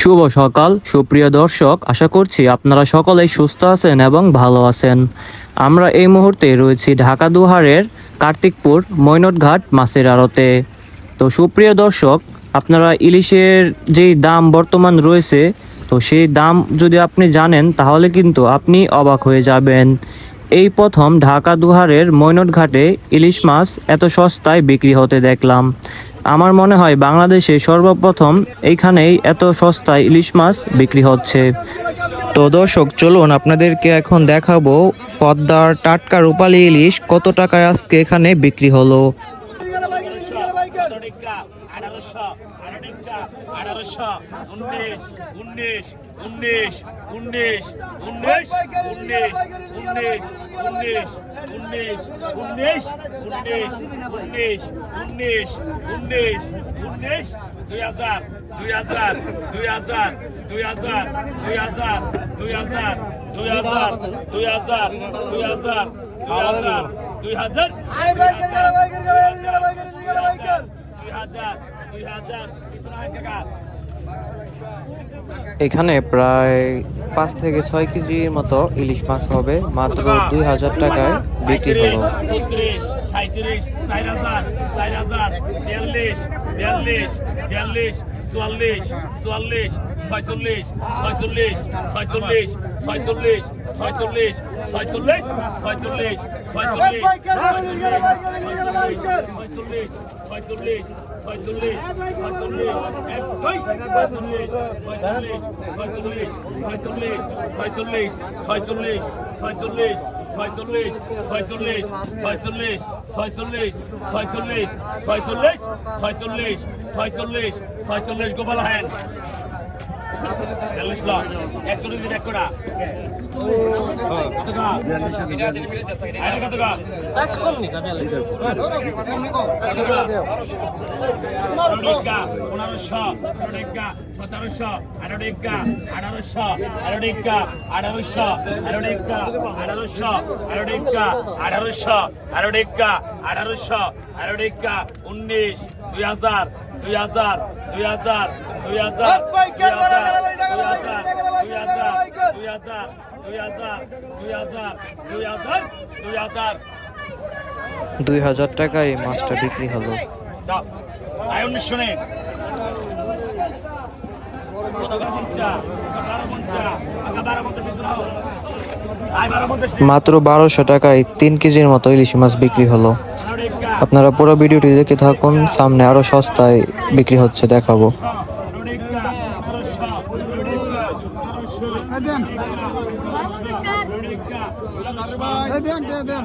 শুভ সকাল, সুপ্রিয় দর্শক, আশা করছি আপনারা সকলেই সুস্থ আছেন এবং ভালো আছেন। আমরা এই মুহূর্তে রয়েছি ঢাকা দুহারের কার্তিকপুর মৈনটঘাট মাছের আড়তে। তো সুপ্রিয় দর্শক, আপনারা ইলিশের যেই দাম বর্তমান রয়েছে, তো সেই দাম যদি আপনি জানেন, তাহলে কিন্তু আপনি অবাক হয়ে যাবেন। এই প্রথম ঢাকা দুহারের মৈনটঘাটে ইলিশ মাছ এত সস্তায় বিক্রি হতে দেখলাম। আমার মনে হয় বাংলাদেশে সর্বপ্রথম এইখানেই এত সস্তায় ইলিশ মাছ বিক্রি হচ্ছে। তো দর্শক, চলুন আপনাদেরকে এখন দেখাবো পদ্মার টাটকা রূপালী ইলিশ কত টাকায় আজকে এখানে বিক্রি হলো। আঠারোশো উনিশ উনিশ উনিশ উনিশ উনিশ উনিশ উনিশ উনিশ উনিশ উনিশ উনিশ উনিশ উনিশ উনিশ উনিশ দুই হাজার দুই হাজার দুই হাজার দুই হাজার দুই হাজার দুই হাজার দুই হাজার দুই হাজার দুই হাজার দুই হাজার দুই হাজার দুই হাজার দুই হাজার ইসলাম কাকা এখানে প্রায় পাঁচ থেকে ছয় কেজির মতো ইলিশ মাছ হবে মাত্র দুই হাজার টাকায় বিক্রি হলো ছয়চল্লিশ ছয়চল্লিশ ছয়চল্লিশ ছয়চল্লিশ ছয়চল্লিশ ছয়চল্লিশ ছয়চল্লিশ ছয়চল্লিশ ছয়চল্লিশ ছয়চল্লিশ ছয়চল্লিশ গোপাল হ্যান চল্লিশ লক্ষ একশো রুপির এক কোটা পনেরোশো সতেরোশো আঠারো টিকা আঠারোশো আঠারো টিকা আঠারোশো আঠারো টিকা আঠারোশো আঠারো টিকা আঠারোশো আঠারো উনিশ দুই হাজার দুই হাজার দুই হাজার দুই হাজার টাকায় মাছটা বিক্রি হলো। মাত্র বারোশো টাকায় তিন কেজির মতো ইলিশ মাছ বিক্রি হলো। আপনারা পুরো ভিডিওটি দেখে থাকুন সামনে আরও সস্তায় বিক্রি হচ্ছে দেখাবো। দেন দেন দেন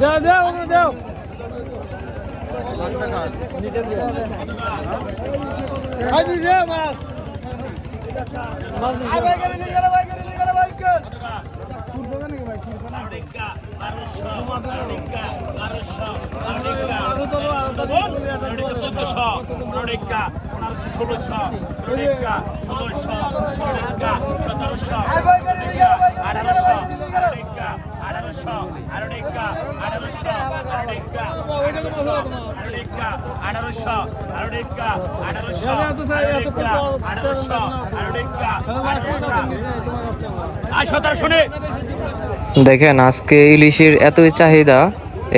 দাও দাও দাও আমি দাও। মাছ ভাই ভাই করে নিয়ে গেল ভাই করে দেখেন, আজকে ইলিশের এতই চাহিদা,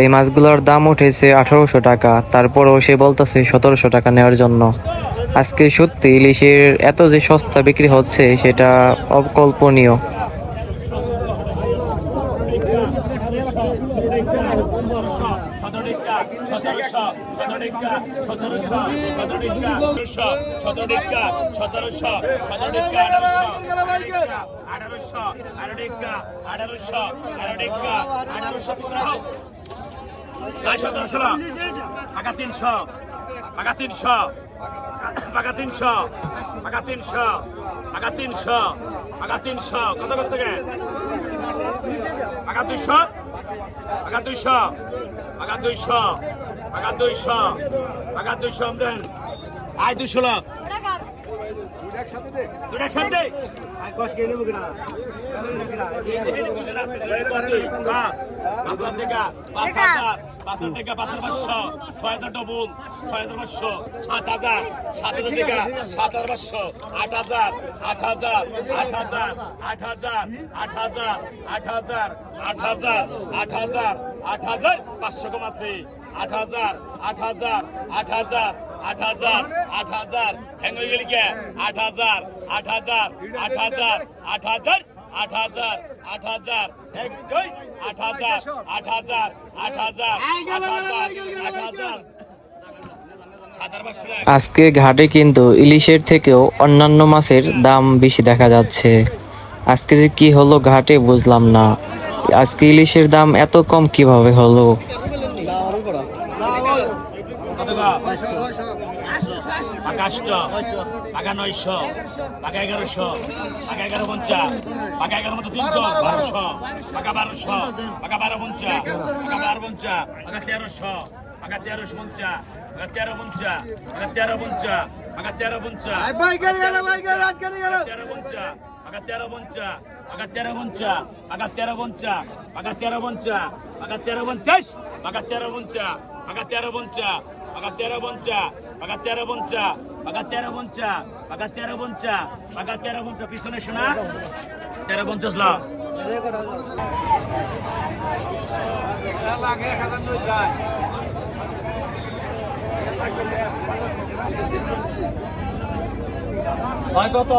এই মাছগুলোর দাম উঠেছে আঠারোশো টাকা, তারপরেও সে বলতেছে সতেরোশো টাকা নেওয়ার জন্য। আজকে সত্যি ইলিশের এত যে সস্তা বিক্রি হচ্ছে, সেটা অকল্পনীয়। আঠারোশো আঠারোশো আঠারোশো আঠারোশো আগা তিনশো আগা তিনশো আগা তিনশো আগা তিনশো আগা তিনশো আগা তিনশো কত কত থেকে আগা দুইশো আগা দুইশো আগা দুইশো টাকা দুইশো টাকা দুইশো আমদেন আয় দুইশো পাঁচশো সাত হাজার সাত হাজার টাকা সাত হাজার পাঁচশো, আট হাজার আট হাজার আট হাজার আট হাজার আট হাজার আট হাজার আট হাজার আট হাজার আট হাজার, পাঁচশো কম আছে আট হাজার আট হাজার আট হাজার আট হাজার আট হাজার হ্যাং হয়ে গেলি কে আট হাজার আট হাজার আট হাজার আট হাজার আট হাজার আট হাজার আট হাজার আট হাজার আট হাজার আট হাজার আজকে ঘাটে কিন্তু ইলিশের থেকেও অন্যান্য মাছের দাম বেশি দেখা যাচ্ছে আজকে যে কি হলো ঘাটে বুঝলাম না আজকে ইলিশের দাম এত কম কীভাবে হলো কত গা? পাকা আটশো পাকা নয়শো পাকা এগারোশো পাকা এগারো পঞ্চা পাকা এগারো মতো তিনশো বারোশো পাকা বারোশো পাকা বারো পঞ্চা পাকা বারো পঞ্চা পাকা তেরোশো পাকা তেরোশো পঞ্চা পাকা তেরো পঞ্চা পাকা তেরো পঞ্চা পাকা তেরো পঞ্চা তেরো পঞ্চা পাকা তেরো পঞ্চা পাকা তেরো পঞ্চা পাকা তেরো পঞ্চা পাকা তেরো পঞ্চা পাকা তেরো পঞ্চাশ পাকা তেরো পঞ্চা পাকা তেরো পঞ্চা পাকা তেরো পঞ্চা পাকা তেরো পঞ্চা পাকা তেরো পঞ্চা পাকা তেরো পঞ্চা পাকা তেরো পঞ্চা পিছনে শোনা তেরো পঞ্চাশ হয় কত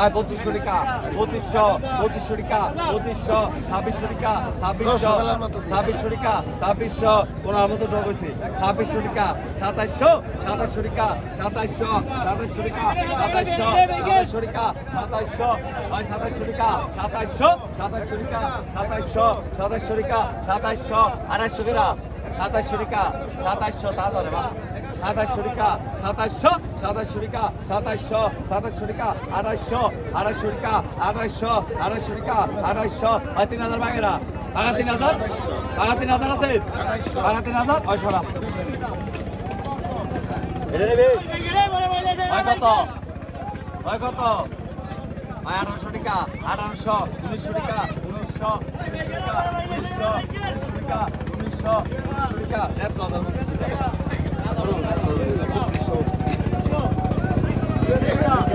আয় পঁচিশশো টাকা পঁচিশশো পঁচিশশো টাকা পঁচিশশো ছাব্বিশশো টাকা ছাব্বিশশো ছাব্বিশশো টাকা ছাব্বিশশো পনেরো মতো ডব হয়েছে। ছাব্বিশশো টাকা সাতাশশো সাতাশশো টাকা সাতাশশো সাতাশশো টাকা সাতাশশো সাতাশশো টাকা সাতাশশো সাতাশশো টাকা সাতাশশো সাতাশশো টাকা সাতাশশো সাতাশশো টাকা সাতাশশো আড়াইশো টাকা সাতাশশো টাকা সাতাশশো তা ধরে বাস। সাতাশশো রিকা সাতাশশো সাতাশশো রিকা সাতাশশো সাতাশশো রিকা আঠাশশো আঠাশশো রিকা আঠাশশো আঠাশশো রিকা আঠাশশো আর তিন হাজার বাঘেরা বাঘা তিন হাজার বাঘা তিন হাজার আছে বাঘা তিন হাজার অসরা কত কত আঠারোশো টিকা আঠারোশো উনিশশো টাকা উনিশশো উনিশশো উনিশশো উনিশশো টাকা উনিশশো উনিশশো টাকা よろしくお願いします。